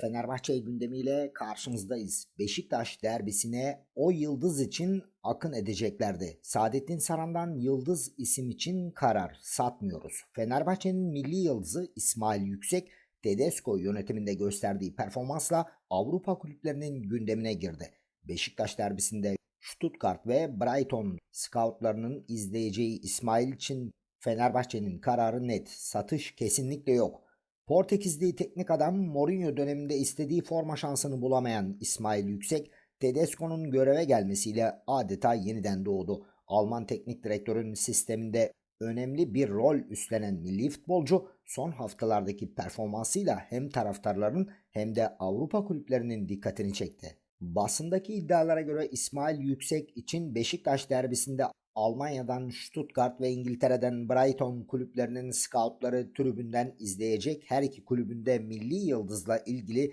Fenerbahçe gündemiyle karşınızdayız. Beşiktaş derbisine o yıldız için akın edeceklerdi. Saadettin Saran'dan yıldız isim için karar satmıyoruz. Fenerbahçe'nin milli yıldızı İsmail Yüksek, Tedesco yönetiminde gösterdiği performansla Avrupa kulüplerinin gündemine girdi. Beşiktaş derbisinde Stuttgart ve Brighton scoutlarının izleyeceği İsmail için Fenerbahçe'nin kararı net. Satış kesinlikle yok. Portekizli teknik adam Mourinho döneminde istediği forma şansını bulamayan İsmail Yüksek, Tedesco'nun göreve gelmesiyle adeta yeniden doğdu. Alman teknik direktörün sisteminde önemli bir rol üstlenen milli futbolcu son haftalardaki performansıyla hem taraftarların hem de Avrupa kulüplerinin dikkatini çekti. Basındaki iddialara göre İsmail Yüksek için Beşiktaş derbisinde Almanya'dan Stuttgart ve İngiltere'den Brighton kulüplerinin scoutları tribünden izleyecek. Her iki kulübünde milli yıldızla ilgili